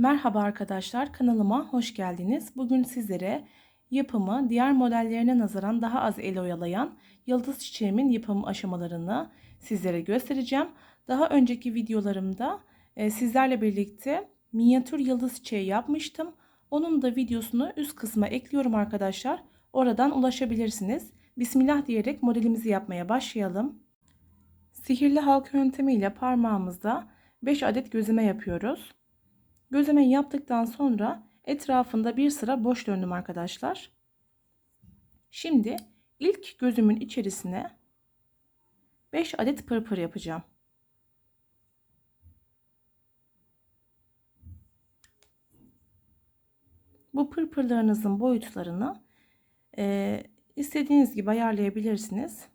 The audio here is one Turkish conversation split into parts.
Merhaba arkadaşlar kanalıma hoş geldiniz. Bugün sizlere yapımı diğer modellerine nazaran daha az el oyalayan yıldız çiçeğimin yapım aşamalarını sizlere göstereceğim. Daha önceki videolarımda e, sizlerle birlikte minyatür yıldız çiçeği yapmıştım. Onun da videosunu üst kısma ekliyorum arkadaşlar. Oradan ulaşabilirsiniz. Bismillah diyerek modelimizi yapmaya başlayalım. Sihirli halka yöntemiyle parmağımızda 5 adet gözleme yapıyoruz. Gözlemeyi yaptıktan sonra etrafında bir sıra boş döndüm arkadaşlar. Şimdi ilk gözümün içerisine 5 adet pırpır yapacağım. Bu pırpırlarınızın boyutlarını e, istediğiniz gibi ayarlayabilirsiniz.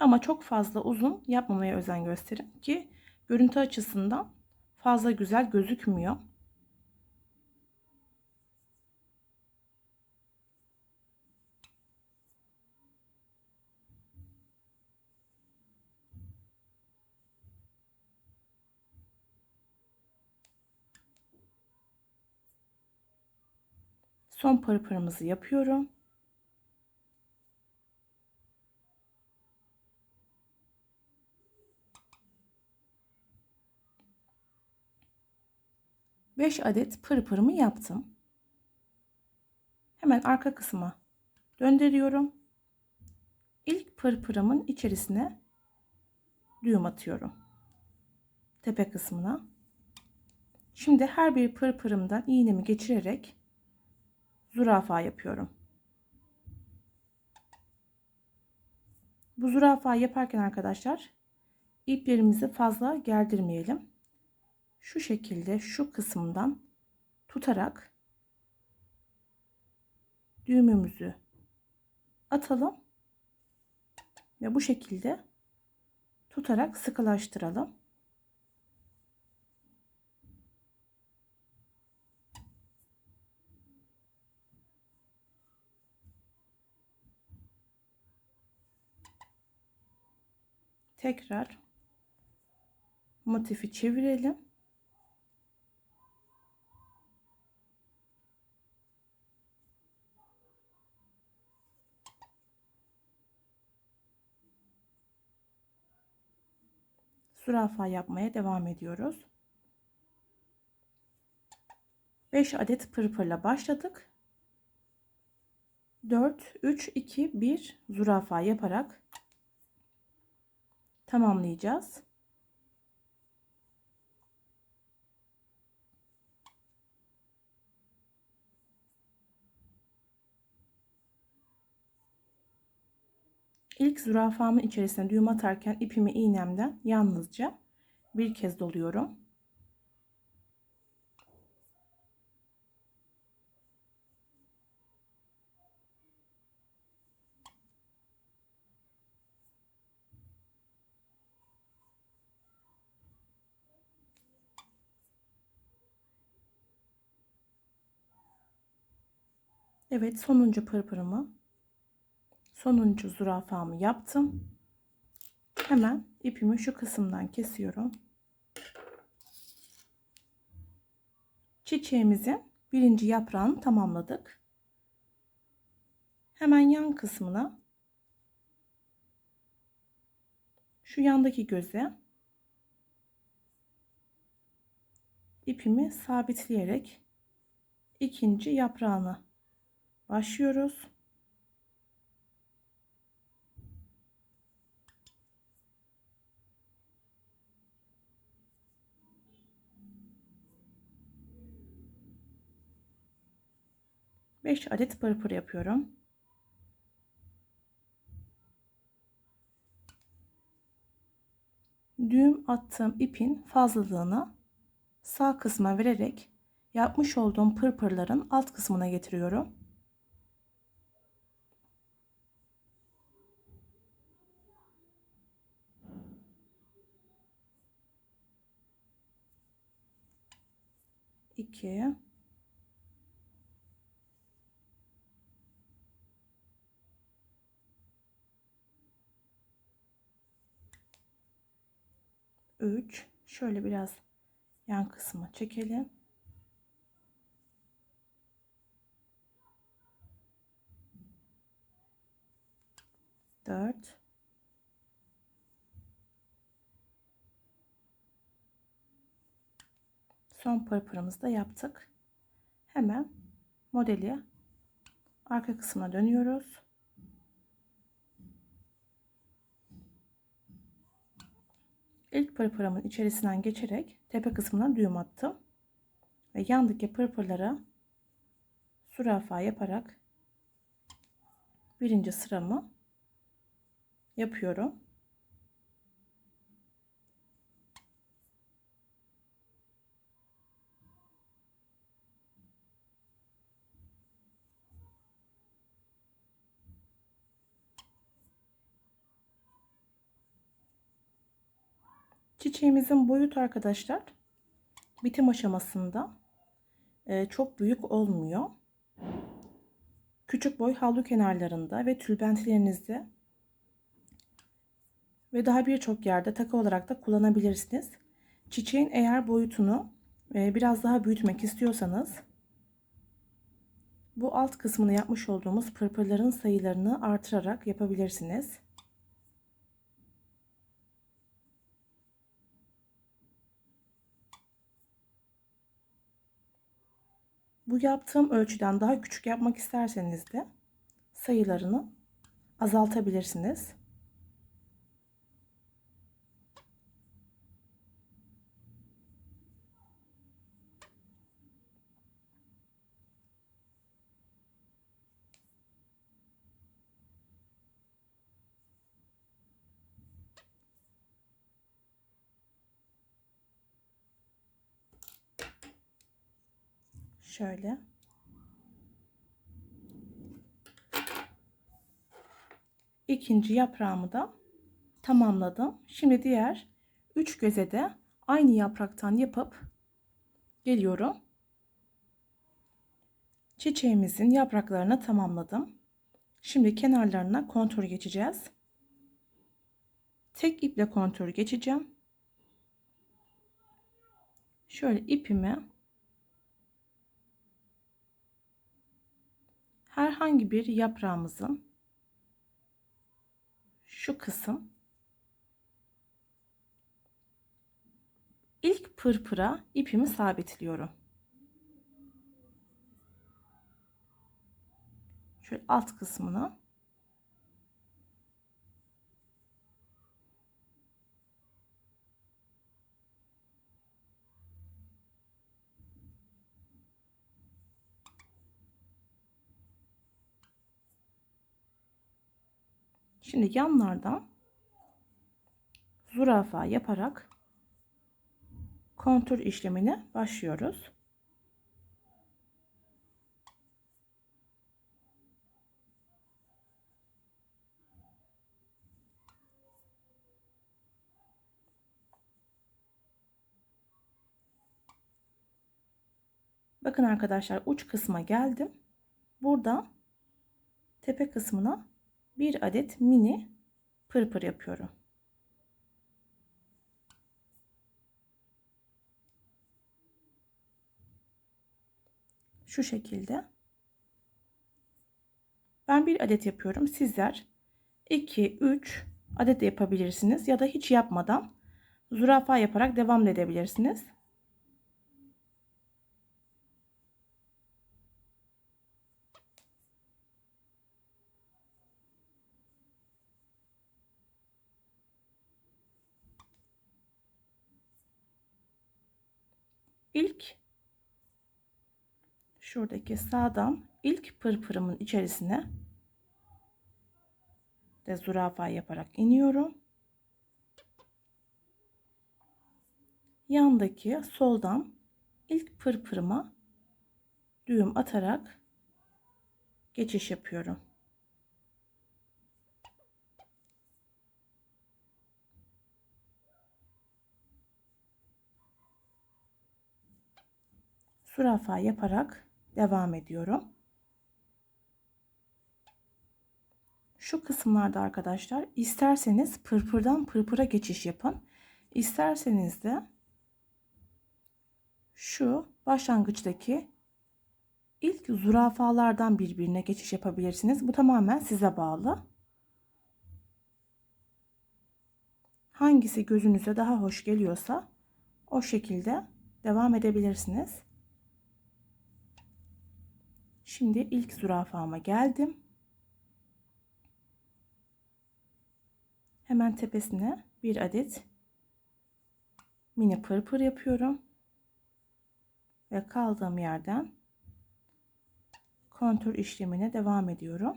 Ama çok fazla uzun yapmamaya özen gösterin ki görüntü açısından fazla güzel gözükmüyor. Son pırpırımızı yapıyorum. 5 adet pırpırımı yaptım. Hemen arka kısma döndürüyorum. İlk pırpırımın içerisine düğüm atıyorum. Tepe kısmına. Şimdi her bir pırpırımdan iğnemi geçirerek zürafa yapıyorum. Bu zürafa yaparken arkadaşlar iplerimizi fazla gerdirmeyelim şu şekilde şu kısımdan tutarak düğümümüzü atalım ve bu şekilde tutarak sıkılaştıralım. Tekrar motifi çevirelim. Zürafa yapmaya devam ediyoruz. 5 adet pırpırla başladık. 4 3 2 1 zürafa yaparak tamamlayacağız. İlk zürafamın içerisine düğüm atarken ipimi iğnemden yalnızca bir kez doluyorum. Evet sonuncu pırpırımı sonuncu zürafamı yaptım. Hemen ipimi şu kısımdan kesiyorum. Çiçeğimizin birinci yaprağını tamamladık. Hemen yan kısmına şu yandaki göze ipimi sabitleyerek ikinci yaprağını başlıyoruz. 5 adet pırpır yapıyorum. Düğüm attığım ipin fazlalığını sağ kısma vererek yapmış olduğum pırpırların alt kısmına getiriyorum. İki, 3 şöyle biraz yan kısmı çekelim. Dört. Son pırpırımızı da yaptık. Hemen modeli arka kısmına dönüyoruz. İlk pırpırımın içerisinden geçerek tepe kısmına düğüm attım. Ve yandaki pırpırlara zürafa yaparak birinci sıramı yapıyorum. Çiçeğimizin boyut arkadaşlar bitim aşamasında e, çok büyük olmuyor. Küçük boy havlu kenarlarında ve tülbentlerinizde ve daha birçok yerde takı olarak da kullanabilirsiniz. Çiçeğin eğer boyutunu e, biraz daha büyütmek istiyorsanız bu alt kısmını yapmış olduğumuz pırpırların sayılarını artırarak yapabilirsiniz. Bu yaptığım ölçüden daha küçük yapmak isterseniz de sayılarını azaltabilirsiniz. Şöyle. İkinci yaprağımı da tamamladım. Şimdi diğer üç göze de aynı yapraktan yapıp geliyorum. Çiçeğimizin yapraklarını tamamladım. Şimdi kenarlarına kontur geçeceğiz. Tek iple kontur geçeceğim. Şöyle ipimi herhangi bir yaprağımızın şu kısım ilk pırpıra ipimi sabitliyorum. Şöyle alt kısmına Şimdi yanlardan zürafa yaparak kontur işlemine başlıyoruz. Bakın arkadaşlar uç kısma geldim. Burada tepe kısmına bir adet mini pırpır yapıyorum. Şu şekilde. Ben bir adet yapıyorum. Sizler 2, 3 adet de yapabilirsiniz ya da hiç yapmadan zürafa yaparak devam edebilirsiniz. İlk şuradaki sağdan ilk pırpırımın içerisine de zürafa yaparak iniyorum. Yandaki soldan ilk pırpırıma düğüm atarak geçiş yapıyorum. Zürafa yaparak devam ediyorum. Şu kısımlarda arkadaşlar isterseniz pırpırdan pırpıra geçiş yapın. İsterseniz de şu başlangıçtaki ilk zürafalardan birbirine geçiş yapabilirsiniz. Bu tamamen size bağlı. Hangisi gözünüze daha hoş geliyorsa o şekilde devam edebilirsiniz. Şimdi ilk zürafama geldim. Hemen tepesine bir adet mini pırpır yapıyorum. Ve kaldığım yerden kontür işlemine devam ediyorum.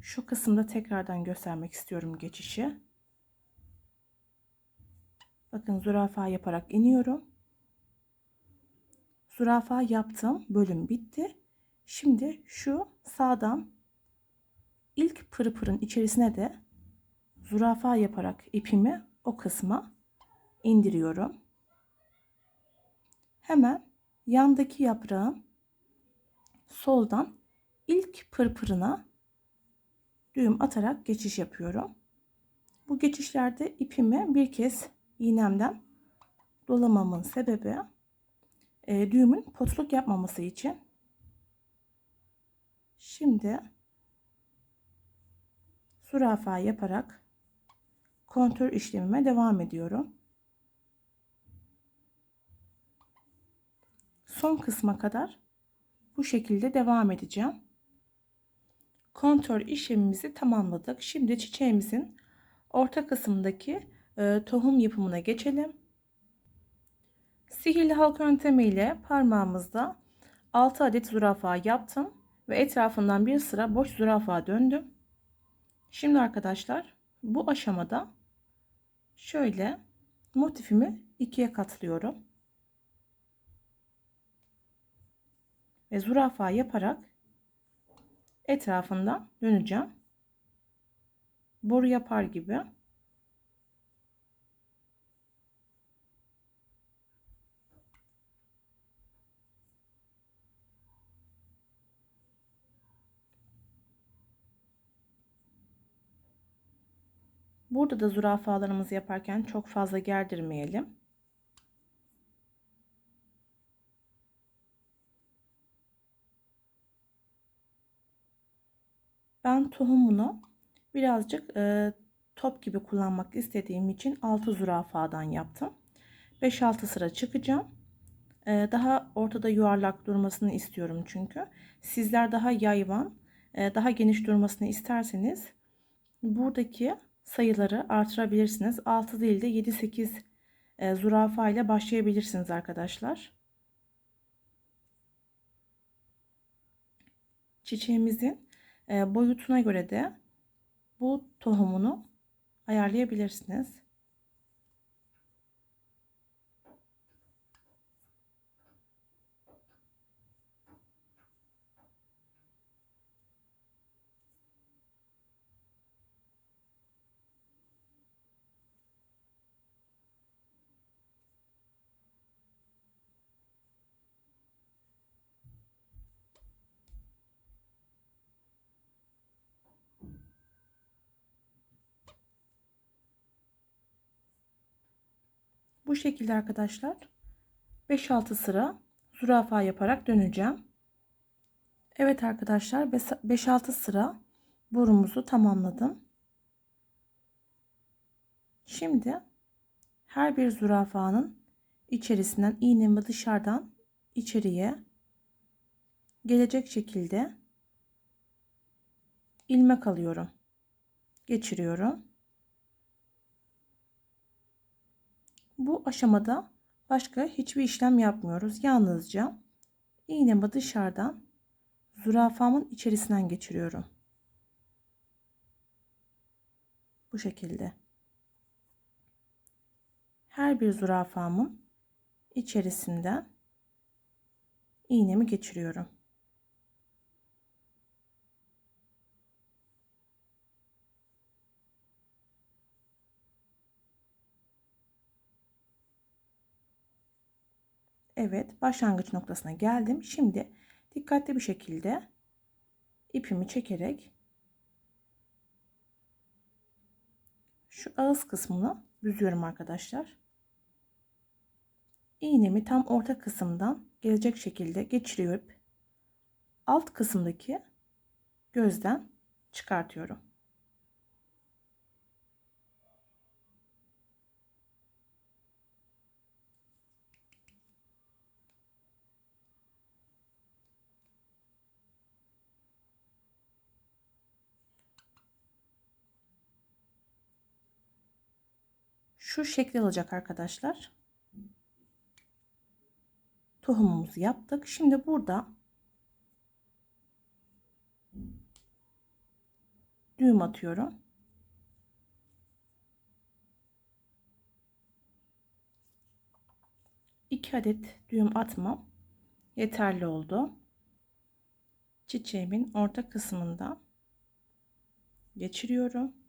Şu kısımda tekrardan göstermek istiyorum geçişi. Bakın zürafa yaparak iniyorum. Zürafa yaptım. Bölüm bitti. Şimdi şu sağdan ilk pırpırın içerisine de zürafa yaparak ipimi o kısma indiriyorum. Hemen yandaki yaprağın soldan ilk pırpırına düğüm atarak geçiş yapıyorum. Bu geçişlerde ipimi bir kez iğnemden dolamamın sebebi e, düğümün potluk yapmaması için. Şimdi zürafa yaparak kontör işlemime devam ediyorum. Son kısma kadar bu şekilde devam edeceğim. Kontör işlemimizi tamamladık. Şimdi çiçeğimizin orta kısmındaki e, tohum yapımına geçelim. Sihirli halka yöntemiyle parmağımızda 6 adet zürafa yaptım ve etrafından bir sıra boş zürafa döndüm. Şimdi arkadaşlar bu aşamada şöyle motifimi ikiye katlıyorum. Ve zürafa yaparak etrafından döneceğim. Boru yapar gibi. Burada da zürafalarımızı yaparken çok fazla gerdirmeyelim. Ben tohumunu birazcık e, top gibi kullanmak istediğim için 6 zürafadan yaptım. 5-6 sıra çıkacağım. E, daha ortada yuvarlak durmasını istiyorum çünkü. Sizler daha yayvan, e, daha geniş durmasını isterseniz buradaki sayıları artırabilirsiniz. 6 değil de 7-8 e, zürafa ile başlayabilirsiniz arkadaşlar. Çiçeğimizin e, boyutuna göre de bu tohumunu ayarlayabilirsiniz. Bu şekilde arkadaşlar 5-6 sıra zürafa yaparak döneceğim. Evet arkadaşlar 5-6 sıra borumuzu tamamladım. Şimdi her bir zürafanın içerisinden iğnemi dışarıdan içeriye gelecek şekilde ilmek alıyorum. Geçiriyorum. Bu aşamada başka hiçbir işlem yapmıyoruz. Yalnızca iğnemi dışarıdan zürafamın içerisinden geçiriyorum. Bu şekilde. Her bir zürafamın içerisinden iğnemi geçiriyorum. Evet başlangıç noktasına geldim. Şimdi dikkatli bir şekilde ipimi çekerek şu ağız kısmını büzüyorum arkadaşlar. İğnemi tam orta kısımdan gelecek şekilde geçirip alt kısımdaki gözden çıkartıyorum. Şu şekli alacak arkadaşlar. Tohumumuzu yaptık. Şimdi burada düğüm atıyorum. İki adet düğüm atmam yeterli oldu. Çiçeğimin orta kısmında geçiriyorum.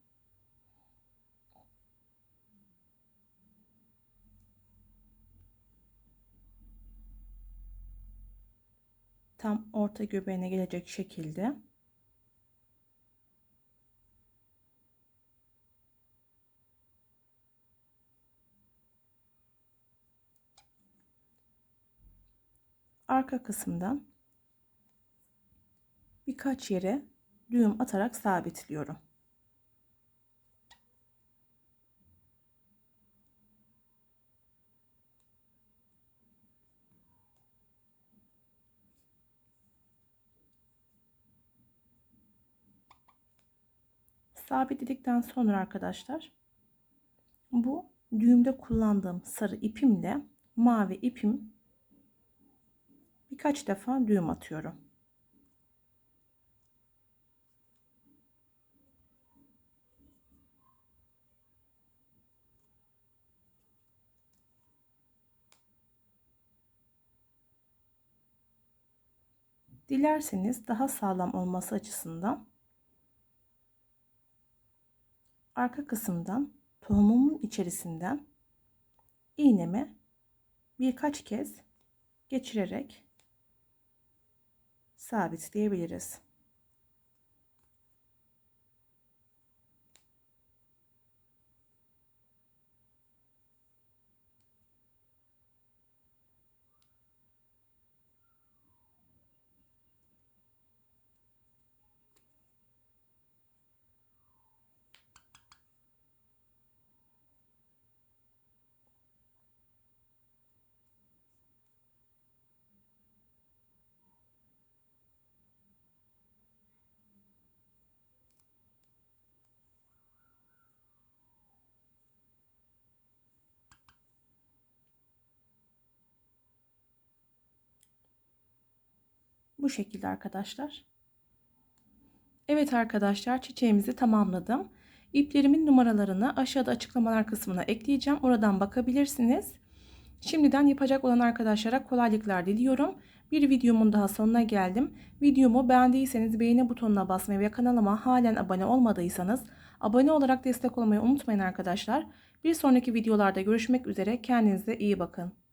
Tam orta göbeğine gelecek şekilde arka kısımdan birkaç yere düğüm atarak sabitliyorum. Sabitledikten sonra arkadaşlar bu düğümde kullandığım sarı ipimle mavi ipim birkaç defa düğüm atıyorum. Dilerseniz daha sağlam olması açısından arka kısımdan tohumumun içerisinden iğnemi birkaç kez geçirerek sabitleyebiliriz. Bu şekilde arkadaşlar. Evet arkadaşlar çiçeğimizi tamamladım. İplerimin numaralarını aşağıda açıklamalar kısmına ekleyeceğim. Oradan bakabilirsiniz. Şimdiden yapacak olan arkadaşlara kolaylıklar diliyorum. Bir videomun daha sonuna geldim. Videomu beğendiyseniz beğeni butonuna basmayı ve kanalıma halen abone olmadıysanız abone olarak destek olmayı unutmayın arkadaşlar. Bir sonraki videolarda görüşmek üzere. Kendinize iyi bakın.